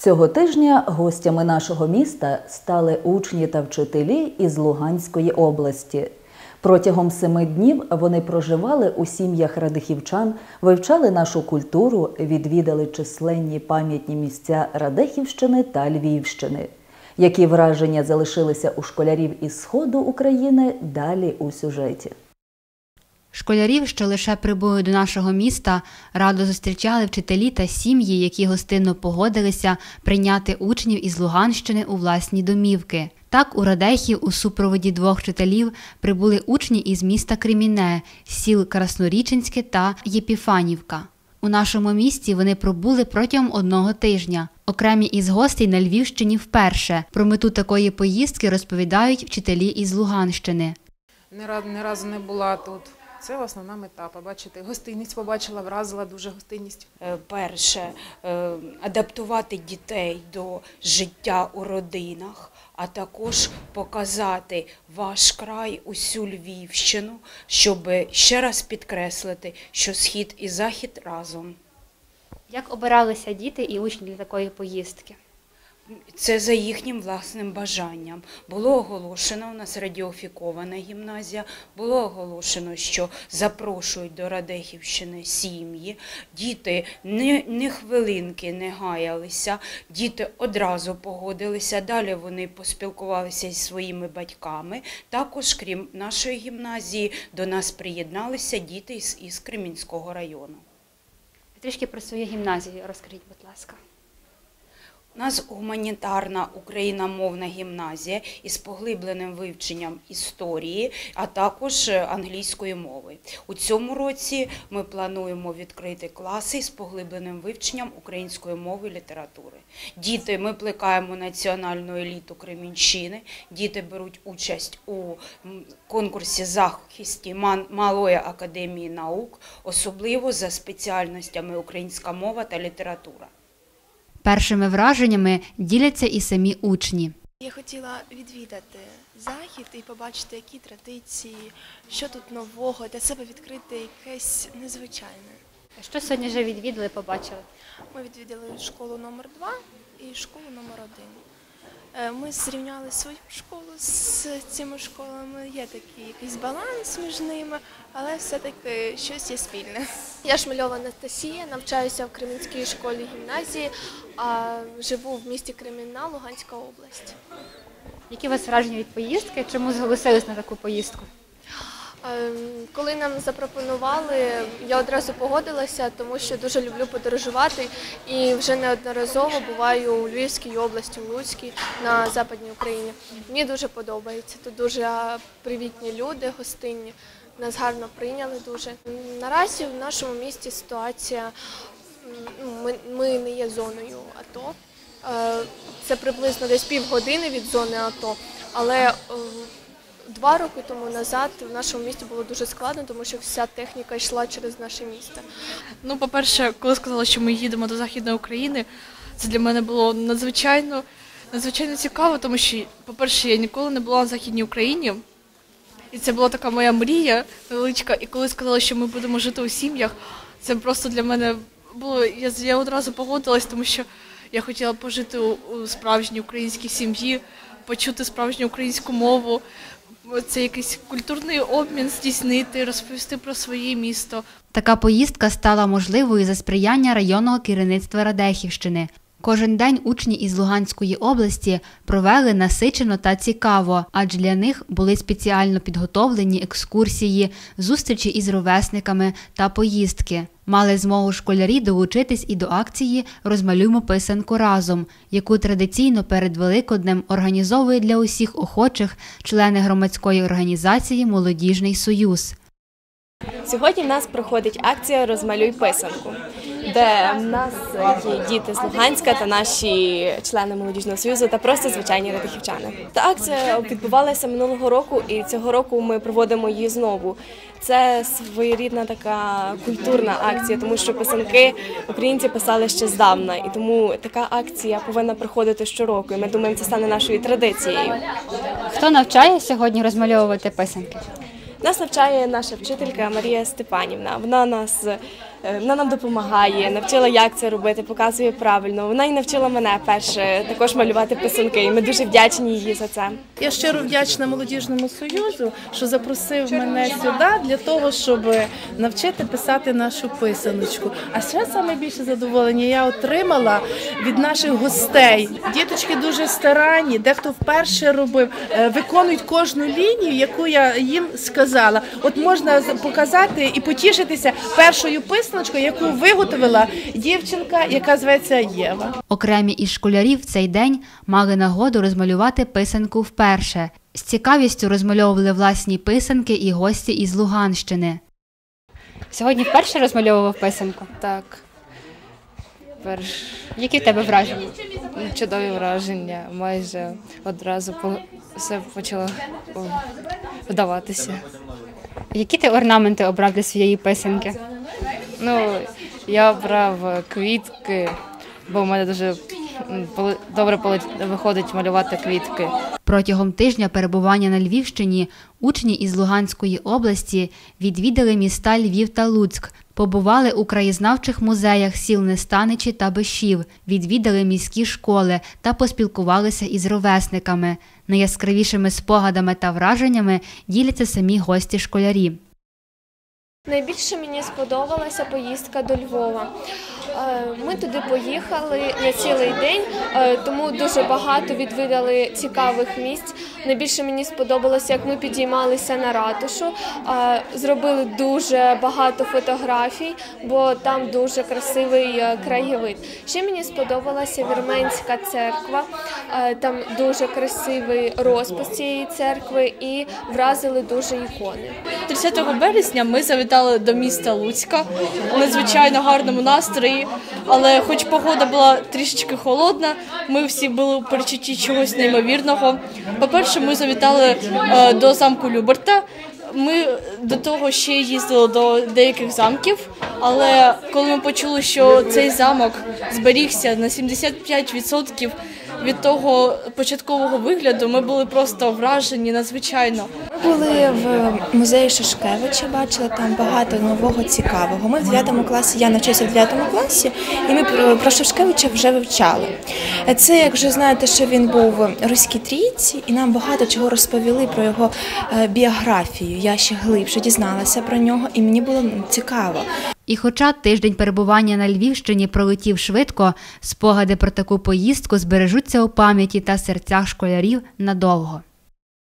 Цього тижня гостями нашого міста стали учні та вчителі із Луганської області. Протягом семи днів вони проживали у сім'ях радихівчан, вивчали нашу культуру, відвідали численні пам'ятні місця Радехівщини та Львівщини. Які враження залишилися у школярів із сходу України далі у сюжеті. Школярів, що лише прибули до нашого міста, радо зустрічали вчителі та сім'ї, які гостинно погодилися прийняти учнів із Луганщини у власні домівки. Так, у Радехів у супроводі двох вчителів прибули учні із міста Креміне, сіл Красноріченське та Єпіфанівка. У нашому місті вони пробули протягом одного тижня. Окремі із гостей на Львівщині вперше. Про мету такої поїздки розповідають вчителі із Луганщини. Ні разу не була тут. Це основна мета. Побачити гостинність, побачила, вразила дуже гостинність. Е, Перше е, адаптувати дітей до життя у родинах, а також показати ваш край, усю Львівщину, щоб ще раз підкреслити, що схід і захід разом. Як обиралися діти і учні для такої поїздки? Це за їхнім власним бажанням. Було оголошено, у нас радіофікована гімназія, було оголошено, що запрошують до Радехівщини сім'ї. Діти ні, ні хвилинки не гаялися, діти одразу погодилися. Далі вони поспілкувалися зі своїми батьками. Також, крім нашої гімназії, до нас приєдналися діти із, із Кремінського району. Трішки про свою гімназію розкажіть, будь ласка. Нас гуманітарна україномовна гімназія із поглибленим вивченням історії, а також е, англійської мови. У цьому році ми плануємо відкрити класи з поглибленим вивченням української мови і літератури. Діти, ми плекаємо національну еліту Кремінщини. Діти беруть участь у конкурсі захисті Малої академії наук, особливо за спеціальностями українська мова та література. Першими враженнями діляться і самі учні. Я хотіла відвідати захід і побачити, які традиції, що тут нового, для себе відкрити якесь незвичайне. Що сьогодні вже відвідали, побачили? Ми відвідали школу номер 2 і школу номер 1 Е, Ми зрівняли свою школу з цими школами. Є такий якийсь баланс між ними, але все-таки щось є спільне. Я Шмельова Анастасія, навчаюся в Кремінській школі гімназії, а живу в місті Кремінна, Луганська область. Які у вас враження від поїздки? Чому зголосились на таку поїздку? Ем, Коли нам запропонували, я одразу погодилася, тому що дуже люблю подорожувати і вже неодноразово буваю у Львівській області, у Луцькій, на Западній Україні. Мені дуже подобається. Тут дуже привітні люди, гостинні. Нас гарно прийняли дуже. Наразі в нашому місті ситуація, ми, ми не є зоною АТО. Е, Це приблизно десь півгодини від зони АТО, але е, Два роки тому назад в нашому місті було дуже складно, тому що вся техніка йшла через наше місто. Ну, по-перше, коли сказали, що ми їдемо до Західної України, це для мене було надзвичайно, надзвичайно цікаво, тому що, по-перше, я ніколи не була в Західній Україні. І це була така моя мрія величка. І коли сказали, що ми будемо жити у сім'ях, це просто для мене було. Я, я одразу погодилась, тому що я хотіла пожити у, у справжній українській сім'ї, почути справжню українську мову. Це якийсь культурний обмін здійснити, розповісти про своє місто. Така поїздка стала можливою за сприяння районного керівництва Радехівщини. Кожен день учні із Луганської області провели насичено та цікаво, адже для них були спеціально підготовлені екскурсії, зустрічі із ровесниками та поїздки. Мали змогу школярі долучитись і до акції Розмалюємо писанку разом, яку традиційно перед Великоднем організовує для усіх охочих члени громадської організації Молодіжний Союз. Сьогодні в нас проходить акція Розмалюй писанку, де в нас є діти з Луганська та наші члени молодіжного союзу та просто звичайні радихівчани. Та акція відбувалася минулого року, і цього року ми проводимо її знову. Це своєрідна така культурна акція, тому що писанки українці писали ще здавна, і тому така акція повинна проходити щороку. І ми думаємо, це стане нашою традицією. Хто навчає сьогодні розмальовувати писанки? Нас навчає наша вчителька Марія Степанівна. Вона нас Вона нам допомагає, навчила, як це робити, показує правильно. Вона і навчила мене перше також малювати писанки. І ми дуже вдячні їй за це. Я щиро вдячна молодіжному союзу, що запросив мене сюди для того, щоб навчити писати нашу писаночку. А ще саме більше задоволення я отримала від наших гостей. Діточки дуже старанні, дехто вперше робив, е, виконують кожну лінію, яку я їм сказала. От можна показати і потішитися першою писаночкою, яку виготовила дівчинка, яка зветься Єва. Окремі із школярів в цей день мали нагоду розмалювати писанку вперше. З цікавістю розмальовували власні писанки і гості із Луганщини. Сьогодні вперше розмальовував писанку. Так. Перш Які в тебе враження? чудові враження. Майже одразу все почало вдаватися. Які ти орнаменти обрав для своєї писанки? Ну, я брав квітки, бо в мене дуже добре виходить малювати квітки. Протягом тижня перебування на Львівщині учні із Луганської області відвідали міста Львів та Луцьк, побували у краєзнавчих музеях сіл Нестаничі та Бешів, відвідали міські школи та поспілкувалися із ровесниками. Найяскравішими спогадами та враженнями діляться самі гості школярі. Найбільше мені сподобалася поїздка до Львова. Е, Ми туди поїхали на цілий день, е, тому дуже багато відвідали цікавих місць. Найбільше мені сподобалося, як ми підіймалися на ратушу. Зробили дуже багато фотографій, бо там дуже красивий е, краєвид. Ще мені сподобалася Вірменська церква. Е, Там дуже красивий розпис цієї церкви і вразили дуже ікони. 30 березня ми завітали до міста Луцька у надзвичайно гарному настрої, але хоч погода була трішечки холодна, ми всі були у перечутті чогось неймовірного. По-перше, ми завітали е, до замку Люберта. Ми до того ще їздили до деяких замків, але коли ми почули, що цей замок зберігся на 75% від того початкового вигляду, ми були просто вражені надзвичайно. Ми були в музеї Шашкевича, бачили там багато нового цікавого. Ми в 9 класі, я навчаюся в 9 класі, і ми про, Шашкевича вже вивчали. Це, як вже знаєте, що він був в трійці, і нам багато чого розповіли про його е, біографію. Я ще глибше дізналася про нього, і мені було цікаво. І хоча тиждень перебування на Львівщині пролетів швидко, спогади про таку поїздку збережуться у пам'яті та серцях школярів надовго.